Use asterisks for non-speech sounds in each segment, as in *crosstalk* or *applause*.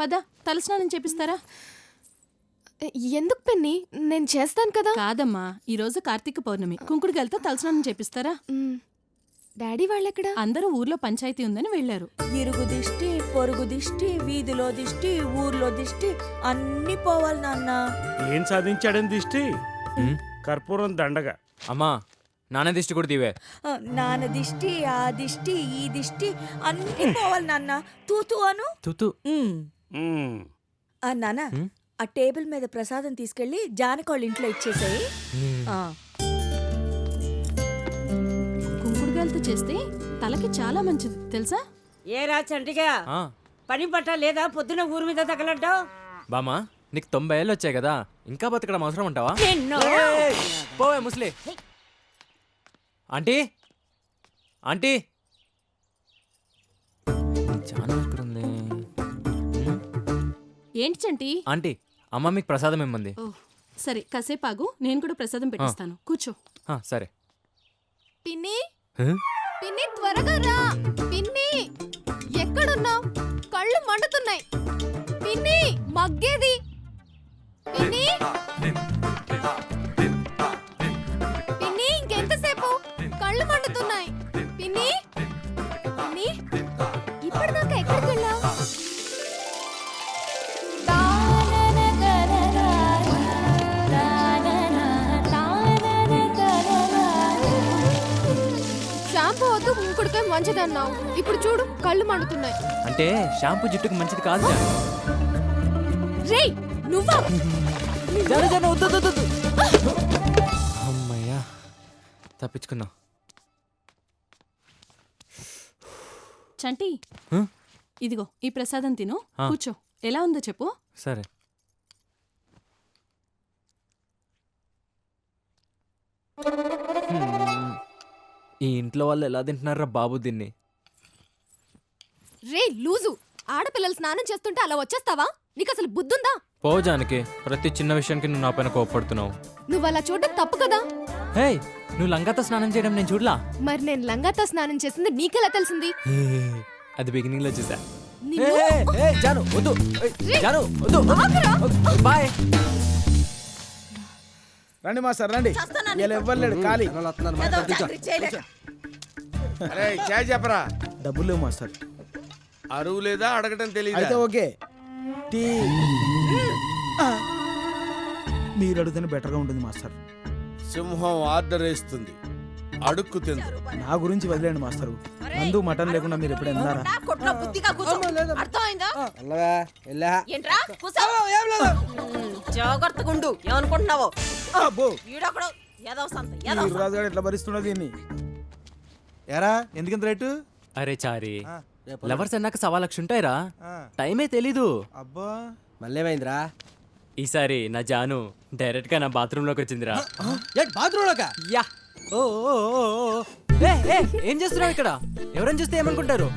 పద తలస్నానం చేపిస్తారా? ఎందుకు పెన్ని? నేను చేస్తాను కదా. కాదమ్మా ఈ రోజు కార్తీక పౌర్ణమి. కుంకుడుగాలతో తలస్నానం చేపిస్తారా? డాడీ వాళ్ళెక్కడ? అందరూ ఊర్లో పంచాయతీ ఉందని వెళ్ళారు ఇరుగు దిష్టి పొరుగు దిష్టి వీధిలో దిష్టి ఊర్లో దిష్టి అన్ని పోవాలి నాన్న. ఏం సాధించాడని దిష్టి? కర్పూరం దండగా. అమ్మా నాన్న దిష్టి కూడా తీవే. ఆ, నాన్న దిష్టి ఆ దిష్టి ఈ దిష్టి అన్ని పోవాలి నాన్న. తూతూ అను. తుతు. ఆ నాన్న ఉమ్. ఆ టేబుల్ మీద ప్రసాదం తీసుకెళ్ళి జానకోళ్ళ ఇంట్లో ఇచ్చేసాయి. కుంకుడుగాలతో చేస్తే తలకి చాలా మంచిది తెలుసా? ఏరా చంటిగా? ఆ, పని పట్ట లేదా? పొద్దున ఊరి మీద తగలడ్డావు బామ్మా నీకు తొంభై ఏళ్ళు వచ్చాయి కదా ఇంకా బతకడం అవసరం ఉంటావా ఎన్నో పోవే ముసలి. ఆంటీ? ఆంటీ? చాలా ఉంది. ఏంటి చంటి? ఆంటీ అమ్మ మీకు ప్రసాదం ఇమ్మంది. ఓ సరే కాసేపు ఆగు. నేను కూడా ప్రసాదం పెట్టిస్తాను. కూర్చో. ఆ, సరే. పిన్ని? హ? పిన్ని త్వరగా రా. పిన్ని ఎక్కడున్నావు? కళ్ళు మండుతున్నాయి. పిన్ని మగ్గేది. మంచిదన్నావు ఇప్పుడు చూడు కళ్ళు మండుతున్నాయి అంటే షాంపూ జుట్టుకు మంచిది కాదు. రేయ్ నువ్వా జాను, జాను, వద్దు, వద్దు, వద్దు. అమ్మయ్యా తప్పించుకున్నా చంటి? ఇదిగో ఈ ప్రసాదం తిను. కూర్చో ఎలా ఉందో చెప్పు సరే ఈ ఇంట్లో వాళ్ళు ఎలా తింటున్నారా బాబు దీన్ని? రే లూజు! ఆడపిల్లలు స్నానం చేస్తుంటే అలా వచ్చేస్తావా? నీకు అసలు బుద్ధుందా? పో జానకి ప్రతి చిన్న విషయానికి నువ్వు నా పైన కోపడుతున్నావు. నువ్వు అలా చూడడం తప్పు కదా? హే నువ్వు లంగాతో స్నానం చేయడం నేను చూడలా? మరి నేను లంగాతో స్నానం చేసింది నీకెలా తెలిసింది? అది బిగినింగ్లో చూసా. నిన్ను- జాను వద్దు. జాను వద్దు. బాయ్. రండి మా సార్ రండి ఇలా ఇవ్వలేడు ఖాళీ. అరే చాయ్ చెప్పరా? డబ్బులు లేవు మాస్టర్. అరువు లేదా అడగటం అయితే తెలియదు ఓకే. టీ. ఆ. మీరు అడిగితేనే బెటర్గా ఉంటుంది మాస్టర్. సింహం ఆర్డర్ వేస్తుంది. అడుక్కు తిందు నా గురించి వదిలేండి మాస్టర్. మందు మటన్ లేకుండా మీరు ఎప్పుడు విన్నారా నా కొట్లో బుద్ధిగా కూర్చో. అర్థమైందా? ఏంట్రా? కూసో. జాగ్రత్తగా ఉండు. ఏమనుకుంటున్నావో? అబ్బో. ఈడొకడు ఏదో సంత ఏదో ఈ రాజుగాడు ఎట్లా దీన్ని? ఎరా ఎందుకింత రేటు? అరే చారి లవర్స్ అన్నాక సవా లక్ష ఉంటాయిరా. టైమే తెలీదు. అబ్బా. మళ్ళేమైందిరా? ఈసారి నా జాను డైరెక్ట్గా నా బాత్రూమ్లోకి వచ్చిందిరా ఏంటి బాత్రూమ్ లోకా యా. ఓ. ఏ, ఏ, ఏం చేస్తున్నావు ఇక్కడ? ఎవరైనా చూస్తే ఏమనుకుంటారు?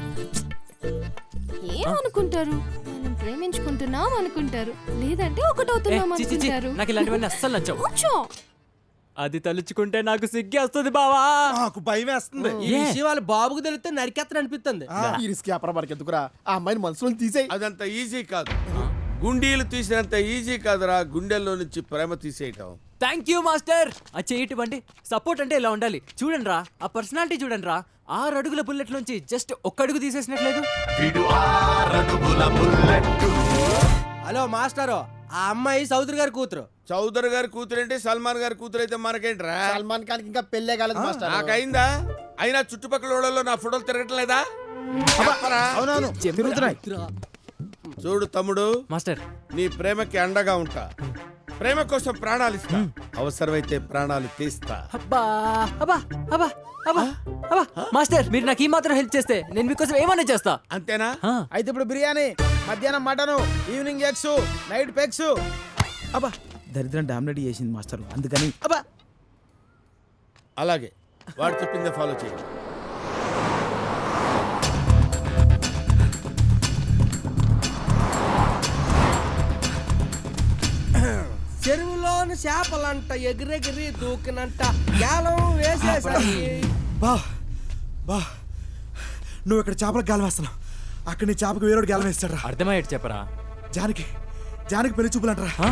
ఏమనుకుంటారు? మనం ప్రేమించుకుంటున్నాం అనుకుంటారు. లేదంటే ఏ, ఒకటవుతున్నాం చి, చి, చి, అనుకుంటారు. నాకు ఇలాంటివన్నీ అస్సలు నచ్చవు. కూర్చో. అది తలుచుకుంటే నాకు సిగ్గి వస్తుంది బావా. నాకు భయం వేస్తుంది. ఈ విషయం వాళ్ళ బాబుకు తెలిస్తే నరికేత్తని అనిపిస్తుంది. ఈ రిస్క్ వ్యాపారం మనకి ఎందుకురా? ఆ అమ్మాయిని మనసులో తీసేయి. అదంత ఈజీ కాదు. గుండీలు తీసినంత ఈజీ కాదురా గుండెల్లో నుంచి ప్రేమ తీసేయటం. థ్యాంక్ యూ మాస్టర్ ఆ చేయటువంటి సపోర్ట్ అంటే ఇలా ఉండాలి. చూడండి రా ఆ పర్సనాలిటీ చూడండి రా. ఆరు అడుగుల బుల్లెట్ నుంచి జస్ట్ ఒక్క అడుగు తీసేసినట్లేదు. హలో మాస్టారు ఆ అమ్మాయి సౌదరి గారి కూతురు. చౌదరి గారి కూతురంటే సల్మాన్ గారి కూతురు అయితే మనకేంట్రా? సల్మాన్ ఖాన్ ఇంకా పెళ్ళే కాలేదు మాస్టర్. నాకైందా? అయినా చుట్టుపక్కల వాళ్ళలో నా ఫోటోలు తిరగటం లేదా చెప్పరా? అవునవును తిరుగుతున్నాయి. చూడు తమ్ముడు మాస్టర్. నీ ప్రేమకి అండగా ఉంటా. ప్రేమ కోసం ప్రాణాలు ఇస్తా. అవసరమైతే ప్రాణాలు తీస్తా. అబ్బా అబ్బా అబ్బా అబ్బా అబ్బా. మాస్టర్ మీరు నాకు ఈ మాత్రం హెల్ప్ చేస్తే నేను మీకోసం ఏమన్నా చేస్తా? అంతేనా? అయితే ఇప్పుడు బిర్యానీ మధ్యాహ్నం mutton evening eggs night pegs. అబ్బా దరిద్రం డామినేట్ చేసింది మాస్టర్. అందుకని అబ్బా. అలాగే వాడు చెప్పిందే ఫాలో చేయి. చెరువులోని చేపలంట ఎగిరెగిరి దూకినంట గాలం వేసేసరికి బా బా. నువ్వు ఇక్కడ చేపలకు గాలం వేస్తున్నావు. అక్కడ నీ చేపకు వేరేడు గాలం వేస్తాడు అర్థమయ్యేట్టు చెప్పరా? జానకి జానకి పెళ్ళి చూపులంటారా. ఆ?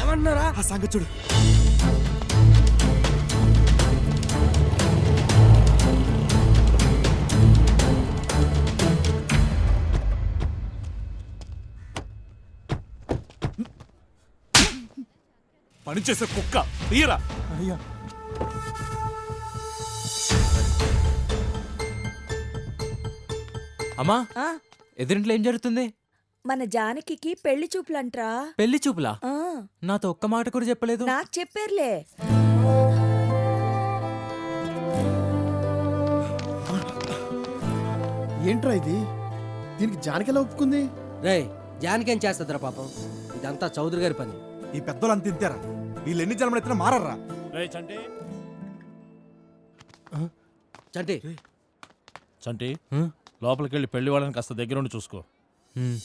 ఏమన్నారా ఆ సంగతి చూడు. పనిచేసే కుక్క. తీయరా. అయ్యా. అమ్మా ఆ, ఎదురింట్లో ఏం జరుగుతుంది? మన జానకి పెళ్ళి చూపులంట్రా. పెళ్ళి చూపులా? ఆ, నాతో ఒక్క మాట కూడా చెప్పలేదు. నాకు చెప్పారులే. ఏంట్రా ఇది? దీనికి జానకి ఎలా ఒప్పుకుంది? రే జానికేం చేస్తుందిరా పాపం? ఇదంతా చౌదరి గారి పని. ఈ పెద్దోళ్ళు అంత తింటారా వీళ్ళు ఎన్ని జన్మలు ఎత్తినా మారర్రా. చంటి. చంటి? లోపలికి వెళ్ళి పెళ్ళి వాళ్ళని కాస్త దగ్గరుండి చూసుకో. హ్మ్.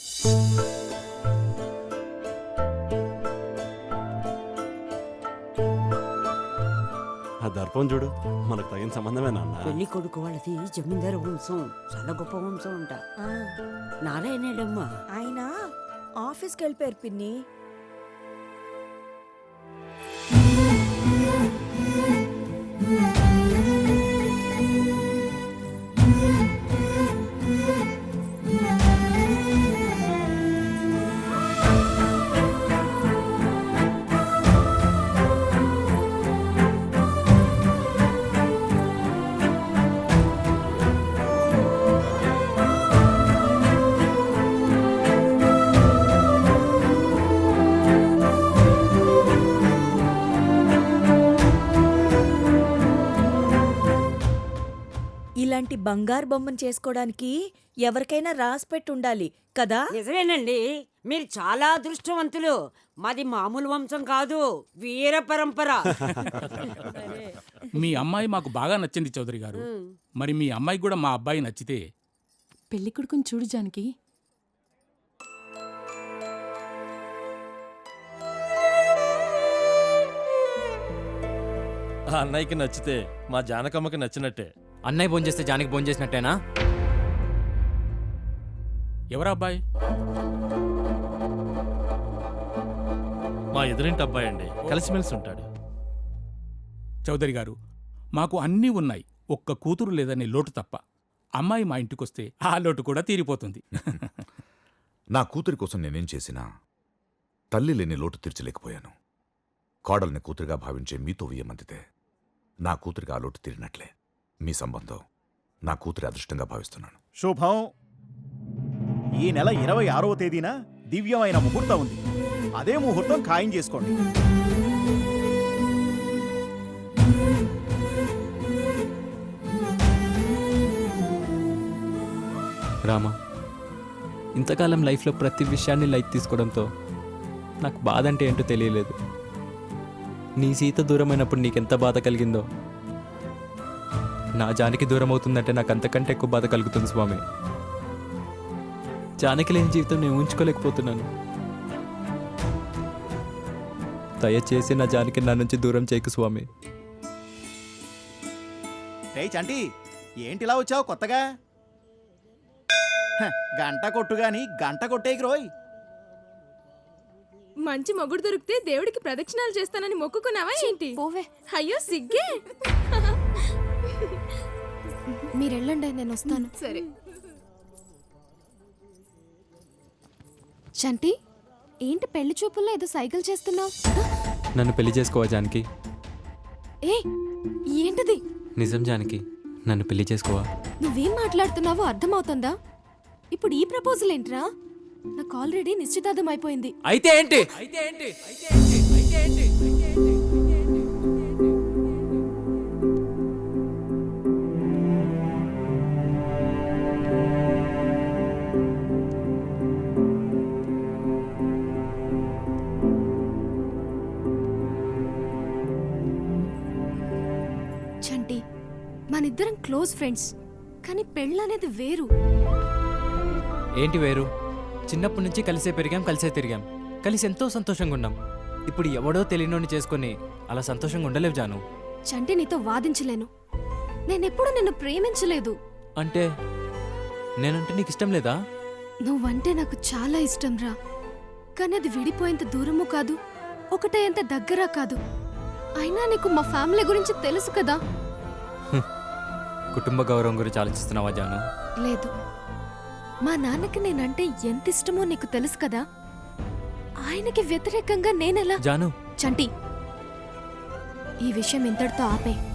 ఆ దర్పం చూడు మనకు తగిన సంబంధమే నాన్న. పెళ్ళి కొడుకు వాళ్ళది జమీందారు వంశం చాలా గొప్ప వంశం అంట. ఆ, నారాయణేడమ్మా. ఆయన ఆఫీస్కి వెళ్ళిపోయారు పిన్ని. ఇలాంటి బంగారు బొమ్మను చేసుకోవడానికి ఎవరికైనా రాసి పెట్టి ఉండాలి కదా? నిజమేనండి. మీరు చాలా అదృష్టవంతులు. మాది మామూలు వంశం కాదు వీర పరంపర. మీ అమ్మాయి మాకు బాగా నచ్చింది చౌదరి గారు. మరి మీ అమ్మాయికి కూడా మా అబ్బాయి నచ్చితే? పెళ్ళి కొడుకుని చూడు జానకి. ఆ అన్నయ్యకి నచ్చితే మా జానకమ్మకి నచ్చినట్టే. అన్నయ్య భోంచేస్తే చేస్తే జానికి భోంచేసినట్టేనా? చేసినట్టేనా ఎవరా అబ్బాయి? మా ఎదురింటి అబ్బాయి అండి. కలిసిమెలిసి ఉంటాడు. చౌదరి గారు మాకు అన్నీ ఉన్నాయి. ఒక్క కూతురు లేదనే లోటు తప్ప. అమ్మాయి మా ఇంటికొస్తే ఆ లోటు కూడా తీరిపోతుంది. *laughs* నా కూతురి కోసం నేనేం చేసినా తల్లి లేని లోటు తీర్చలేకపోయాను. కోడల్ని కూతురిగా భావించే మీతో వియ్యమందితే నా కూతురికి ఆ లోటు తీరినట్లే. మీ సంబంధం. నా కూతురి అదృష్టంగా భావిస్తున్నాను. శుభం. ఈ నెల ఇరవై ఆరవ తేదీన దివ్యమైన ముహూర్తం ఉంది. అదే ముహూర్తం ఖాయం చేసుకోండి. రామా ఇంతకాలం లైఫ్లో ప్రతి విషయాన్ని లైట్ తీసుకోవడంతో నాకు బాధ అంటే ఏంటో తెలియలేదు. నీ సీత దూరమైనప్పుడు నీకెంత బాధ కలిగిందో నా జానికి దూరం అవుతుందంటే నాకు అంతకంటే ఎక్కువ బాధ కలుగుతుంది స్వామి. జానకి లేని జీవితం నేను ఊహించుకోలేకపోతున్నాను. దయచేసి నా జానికి నా నుంచి దూరం చేయకు స్వామి. రే చంటి ఏంటిలా వచ్చావు కొత్తగా? హ, గంట కొట్టు గాని గంట కొట్టేకి రోయ్. మంచి మొగుడు దొరికితే దేవుడికి ప్రదక్షిణాలు చేస్తానని మొక్కుకున్నావా ఏంటి? పోవే. అయ్యో సిగ్గే. మీరు వెళ్ళండి నేను వస్తాను. సరే. చంటి ఏంటి పెళ్ళి చూపుల్లో ఏదో సైకిల్ చేస్తున్నావు? నన్ను పెళ్ళి చేసుకోవా జానకి? ఏ ఏంటిది? నిజం జానకి. నన్ను పెళ్ళి చేసుకోవా? నువ్వేం మాట్లాడుతున్నావో అర్థమవుతుందా? ఇప్పుడు ఈ ప్రపోజల్ ఏంట్రా? నాకు ఆల్రెడీ నిశ్చితార్థం అయిపోయింది. అయితే ఏంటి? అయితే ఏంటి? అయితే ఏంటి? అయితే ఏంటి? క్లోజ్ ఫ్రెండ్స్ కానీ పెళ్ళనేది వేరు. ఏంటి వేరు? చిన్నప్పటి నుంచి కలిసే పెరిగాం కలిసే తిరిగాం. కలిసి ఎంతో సంతోషంగా ఉన్నాం. ఇప్పుడు ఎవడో తెలియనోని చేసుకొని అలా సంతోషంగా ఉండలేవు జాను. చంటి నీతో వాదించలేను. నేనెప్పుడు నిన్ను ప్రేమించలేదు. అంటే? నేనంటే నీకు ఇష్టం లేదా? నువ్వంటే నాకు చాలా ఇష్టం రా. కానీ అది విడిపోయేంత దూరము కాదు. ఒకటే ఎంత దగ్గర కాదు. అయినా నీకు మా ఫ్యామిలీ గురించి తెలుసు కదా? కుటుంబ గౌరవం గురించి ఆలోచిస్తున్నావా జాను? లేదు. మా నాన్నకి నేనంటే ఎంత ఇష్టమో నీకు తెలుసు కదా? ఆయనకి వ్యతిరేకంగా నేనెలా? జాను. చంటి. ఈ విషయం ఇంతటితో ఆపే.